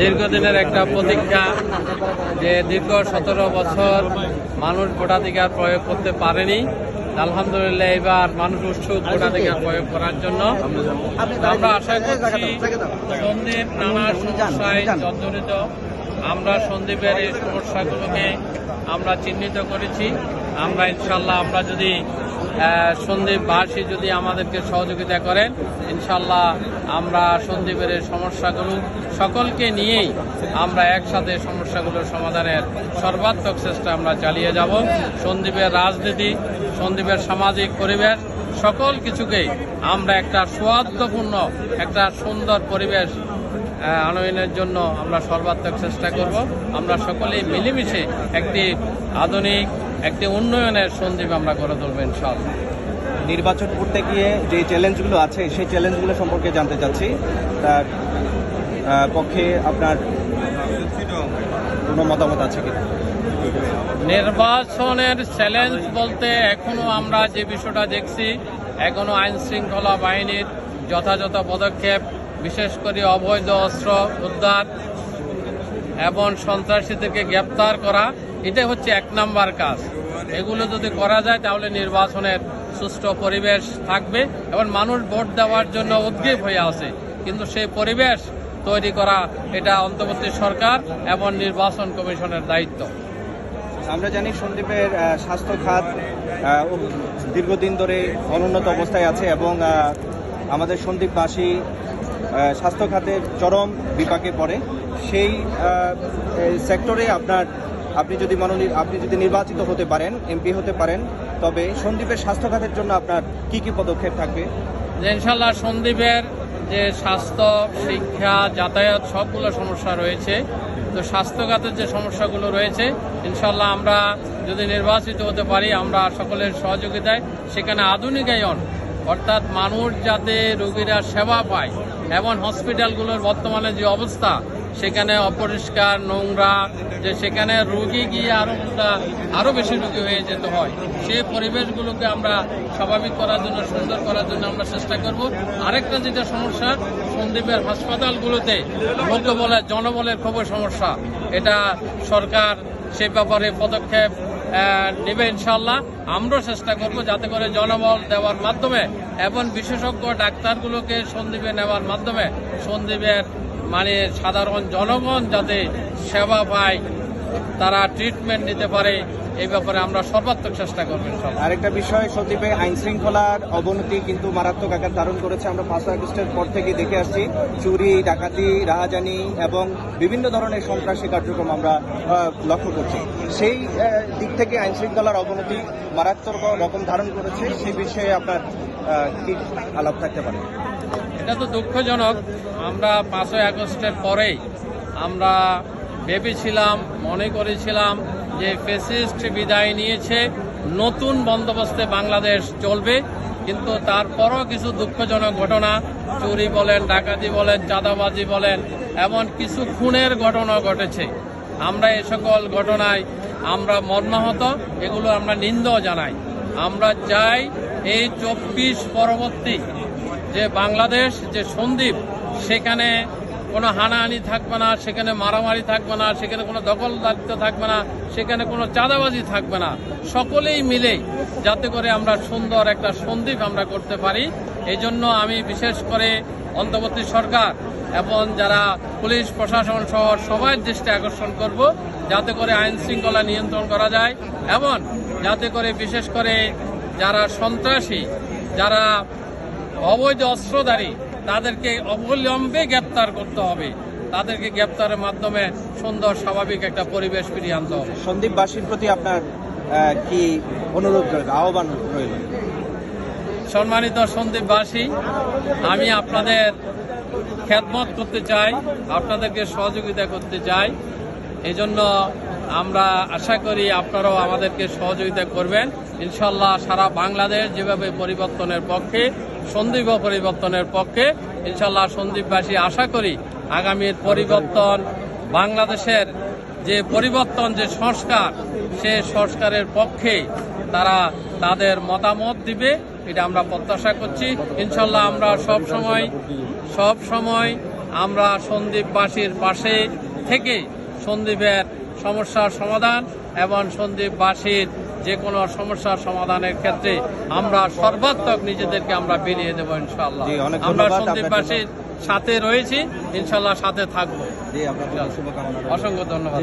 দীর্ঘদিনের একটা প্রতীক্ষা যে দীর্ঘ সতেরো বছর মানুষ ভোটাধিকার প্রয়োগ করতে পারেনি। আলহামদুলিল্লাহ এবার মানুষ উৎসুক ভোটাধিকার প্রয়োগ করার জন্য। আমরা আশা করছি সন্দীপ নানা সমস্যায় জর্জরিত। আমরা সন্দীপের এই সমস্যাগুলোকে আমরা চিহ্নিত করেছি। আমরা ইনশাল্লাহ আমরা যদি সন্দীপবাসী যদি আমাদেরকে সহযোগিতা করেন ইনশাল্লাহ আমরা সন্দীপের এই সমস্যাগুলো সকলকে নিয়েই আমরা একসাথে সমস্যাগুলোর সমাধানের সর্বাত্মক চেষ্টা আমরা চালিয়ে যাব। সন্দীপের রাজনীতি, সন্দীপের সামাজিক পরিবেশ, সকল কিছুকেই আমরা একটা সৌহার্দ্যপূর্ণ, একটা সুন্দর পরিবেশ আনয়নের জন্য আমরা সর্বাত্মক চেষ্টা করব। আমরা সকলেই মিলেমিশে একটি আধুনিক একটি উন্নয়নের সন্দীপ আমরা গড়ে তুলব ইনশাআল্লাহ। নির্বাচন করতে গিয়ে যে চ্যালেঞ্জগুলো আছে সেই চ্যালেঞ্জগুলো সম্পর্কে জানতে চাচ্ছি। তার পক্ষে আপনার কোনো মতামত আছে কিনা? নির্বাচনের চ্যালেঞ্জ বলতে এখনও আমরা যে বিষয়টা দেখছি এখনও আইন শৃঙ্খলা বাহিনীর যথাযথ পদক্ষেপ বিশেষ করে অবৈধ অস্ত্র উদ্ধার এবং সন্ত্রাসীদেরকে গ্রেপ্তার করা এটা হচ্ছে এক নাম্বার কাজ। এগুলো যদি করা যায়, তাহলে নির্বাচনের সুষ্ঠু পরিবেশ থাকবে এবং মানুষ ভোট দেওয়ার জন্য উদ্গ্রীব হয়ে আছে। কিন্তু সেই পরিবেশ তৈরি করা, এটা অন্তর্বর্তী সরকার এবং নির্বাচন কমিশনের দায়িত্ব। আমরা জানি সন্দীপের স্বাস্থ্য খাত দীর্ঘদিন ধরে অনুন্নত অবস্থায় আছে এবং আমাদের সন্দীপবাসী স্বাস্থ্য খাতের চরম বিপাকে পড়ে। সেই সেক্টরে আপনার, আপনি যদি মনোনীত আপনি যদি নির্বাচিত হতে পারেন, এমপি হতে পারেন, তবে সন্দীপের স্বাস্থ্য খাতের জন্য আপনার কি কি পদক্ষেপ থাকবে? ইনশাল্লাহ সন্দীপের যে স্বাস্থ্য, শিক্ষা, যাতায়াত সবগুলো সমস্যা রয়েছে। তো স্বাস্থ্যখাতের যে সমস্যাগুলো রয়েছে ইনশাল্লাহ আমরা যদি নির্বাচিত হতে পারি, আমরা সকলের সহযোগিতায়, সেখানে আধুনিকায়ন অর্থাৎ মানুষ যাতে রোগীরা সেবা পায়, এমন হসপিটালগুলোর বর্তমানে যে অবস্থা, সেখানে অপরিষ্কার, নোংরা, যে সেখানে রোগী গিয়ে আরও আরও বেশি রোগী হয়ে যেতে হয় সেই পরিবেশগুলোকে আমরা স্বাভাবিক করার জন্য, সুন্দর করার জন্য আমরা চেষ্টা করব। আরেকটা যেটা সমস্যা, সন্দীপের হাসপাতালগুলোতে লোকবলের জনবলের খুবই সমস্যা। এটা সরকার সে ব্যাপারে পদক্ষেপ নেবে ইনশাল্লাহ আমরাও চেষ্টা করব যাতে করে জনবল দেওয়ার মাধ্যমে এবং বিশেষজ্ঞ ডাক্তারগুলোকে সন্দীপে নেওয়ার মাধ্যমে সন্দীপের মানে সাধারণ জনগণ যাতে সেবা পায়। তারা ট্রিটমেন্ট নিতে পারে এই ব্যাপারে আমরা সর্বাত্মক চেষ্টা করবেন সব আরেকটা বিষয় সন্দীপে আইন শৃঙ্খলার অবনতি কিন্তু মারাত্মক আকার ধারণ করেছে। আমরা পাঁচ আগস্টের পর থেকে দেখে আসছি চুরি ডাকাতি রাহাজানি এবং বিভিন্ন ধরনের সন্ত্রাসী কার্যক্রম আমরা লক্ষ্য করছি। সেই দিক থেকে আইন শৃঙ্খলার অবনতি মারাত্মক রকম ধারণ করেছে সেই বিষয়ে আপনার কি আলাপ থাকতে পারে? এটা তো দুঃখজনক। আমরা পাঁচই আগস্টের পরেই আমরা ভেবেছিলাম, মনে করেছিলাম যে ফেসিস্ট বিদায় নিয়েছে, নতুন বন্দোবস্তে বাংলাদেশ চলবে, কিন্তু তারপরও কিছু দুঃখজনক ঘটনা, চুরি বলেন, ডাকাতি বলেন, চাঁদাবাজি বলেন, এমন কিছু খুনের ঘটনা ঘটেছে। আমরা এ সকল ঘটনায় আমরা মর্মাহত, এগুলো আমরা নিন্দাও জানাই। আমরা চাই এই চব্বিশ পরবর্তী যে বাংলাদেশ, যে সন্দীপ, সেখানে কোনো হানাহানি থাকবে না, সেখানে মারামারি থাকবে না, সেখানে কোনো দখলদারিত্ব থাকবে না, সেখানে কোনো চাঁদাবাজি থাকবে না। সকলেই মিলে যাতে করে আমরা সুন্দর একটা সন্দীপ আমরা করতে পারি। এই জন্য আমি বিশেষ করে অন্তর্বর্তী সরকার এবং যারা পুলিশ, প্রশাসন সহ সবার দৃষ্টি আকর্ষণ করব, যাতে করে আইন শৃঙ্খলা নিয়ন্ত্রণ করা যায় এবং যাতে করে বিশেষ করে যারা সন্ত্রাসী, যারা অবৈধ অস্ত্রধারী তাদেরকে অবলম্বে গ্রেপ্তার করতে হবে। তাদেরকে গ্রেপ্তারের মাধ্যমে সুন্দর স্বাভাবিক একটা পরিবেশ ফিরিয়ে আনতে হবে। সন্দীপবাসীর প্রতি আপনার কি অনুরোধ আহ্বান রইল? সম্মানিত সন্দীপবাসী আমি আপনাদের খেদমত করতে চাই আপনাদেরকে সহযোগিতা করতে চাই। এজন্য আমরা আশা করি আপনারাও আমাদেরকে সহযোগিতা করবেন। ইনশাল্লাহ সারা বাংলাদেশ যেভাবে পরিবর্তনের পক্ষে সন্দীপ পরিবর্তনের পক্ষে, ইনশাল্লাহ সন্দীপবাসী আশা করি আগামীর পরিবর্তন, বাংলাদেশের যে পরিবর্তন, যে সংস্কার, সে সংস্কারের পক্ষে তারা তাদের মতামত দিবে, এটা আমরা প্রত্যাশা করছি। ইনশাল্লাহ আমরা সব সময় সব সময় আমরা সন্দীপবাসীর পাশে থেকে সন্দীপের সমস্যার সমাধান এবং সন্দীপবাসীর যে কোনো সমস্যার সমাধানের ক্ষেত্রে আমরা সর্বাত্মক নিজেদেরকে আমরা বেরিয়ে দেবো ইনশাল্লাহ আমরা সন্দীপবাসীর সাথে রয়েছি ইনশাল্লাহ সাথে থাকব। অসংখ্য ধন্যবাদ